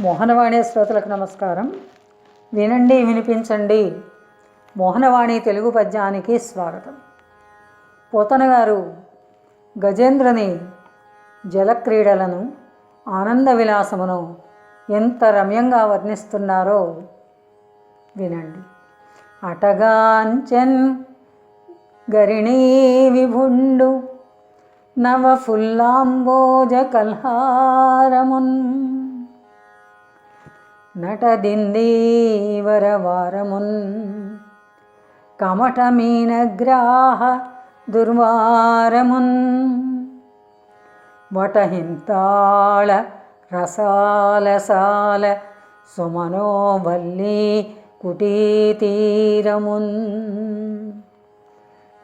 మోహనవాణి శ్రోతలకు నమస్కారం. వినండి వినిపించండి. మోహనవాణి తెలుగు పద్యానికి స్వాగతం. పోతనగారు గజేంద్రని జలక్రీడలను ఆనంద విలాసమును ఎంత రమ్యంగా వర్ణిస్తున్నారో వినండి. అటగాంచన్ గరిణీ విభుండు నవ ఫుల్లాంబోజ కల్హారమున్ నటదిందీవరవారమున్ కమటమీనగ్రాహ దుర్వారమున్ వటహింతాళ రసాలసాల సుమనోవల్లీ కుటీతీరమున్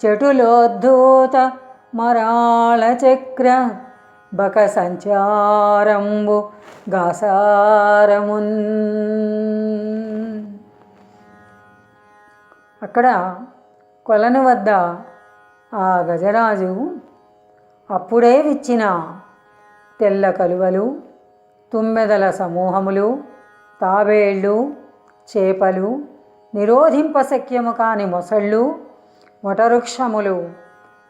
చెటులోద్ధూత మరాళ చక్ర బక సంచారంబు గాసారమున్. అక్కడ కొలను వద్ద ఆ గజరాజు అప్పుడే విచ్చిన తెల్ల కలువలు తుమ్మెదల సమూహములు తాబేళ్ళు చేపలు నిరోధింపశక్యము కాని మొసళ్ళు వటవృక్షములు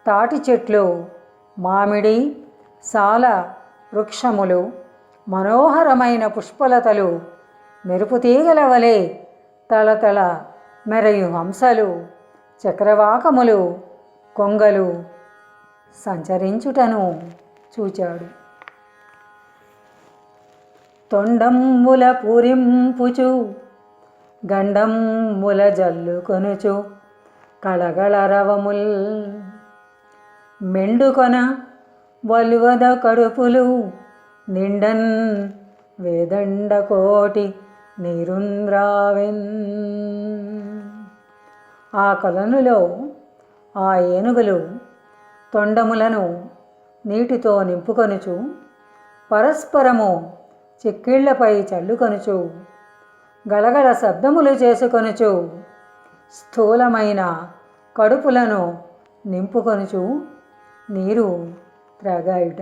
తాటి చెట్లు మామిడి సాల వృక్షములు మనోహరమైన పుష్పలతలు మెరుపు తీగల వలె తళతళ మెరయు హంసలు చక్రవాకములు కొంగలు సంచరించుటను చూచాడు. తొండంబుల పూరింపుచు గండంబుల జల్లుకొనుచు కళగళరవముల్ మెండుకొన వలువద కడుపులు నిండన్ వేదండ కోటి నీరుంద్రావెన్. ఆ కొలనులో ఆ ఏనుగులు తొండములను నీటితో నింపుకొనుచు పరస్పరము చిక్కిళ్ళపై చల్లుకొనుచు గలగల శబ్దములు చేసుకొనుచు స్థూలమైన కడుపులను నింపుకొనుచు నీరు త్రాగాయుట.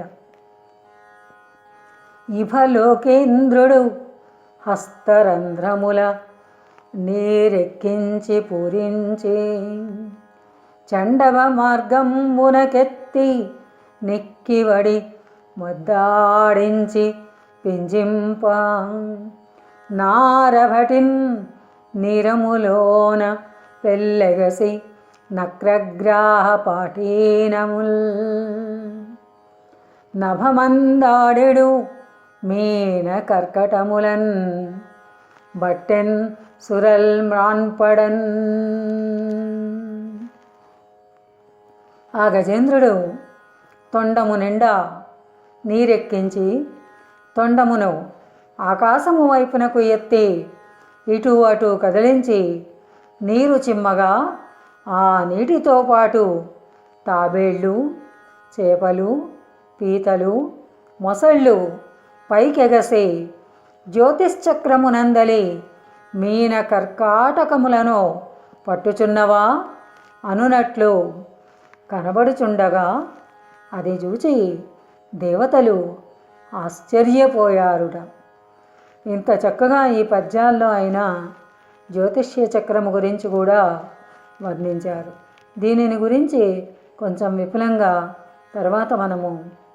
ఇభలోకేంద్రుడు హస్తరంధ్రముల నీరెక్కించి పూరించి చండవ మార్గంబునకెత్తి నిక్కివడి ముద్దాడించి పింజింప నారభటిన్ నిరములోన పెళ్ళెగసి నక్రగ్రాహ పాఠీనముల్ నభమందాడెడు మీన కర్కటములన్ బట్టెన్ సురల్ మ్రాన్పడన్. ఆ గజేంద్రుడు తొండము నిండా నీరెక్కించి తొండమును ఆకాశము వైపునకు ఎత్తి ఇటు అటు కదిలించి నీరు చిమ్మగా ఆ నీటితో పాటు తాబేళ్ళు చేపలు పీతలు మొసళ్ళు పైకెగసి జ్యోతిశ్చక్రమునందలి మీన కర్కాటకములను పట్టుచున్నవా? అనునట్లు కనబడుచుండగా అది చూచి దేవతలు ఆశ్చర్యపోయారుట. ఇంత చక్కగా ఈ పద్యాల్లో అయినా జ్యోతిష్య చక్రము గురించి కూడా వర్ణించారు. దీనిని గురించి కొంచెం విపులంగా తర్వాత మనము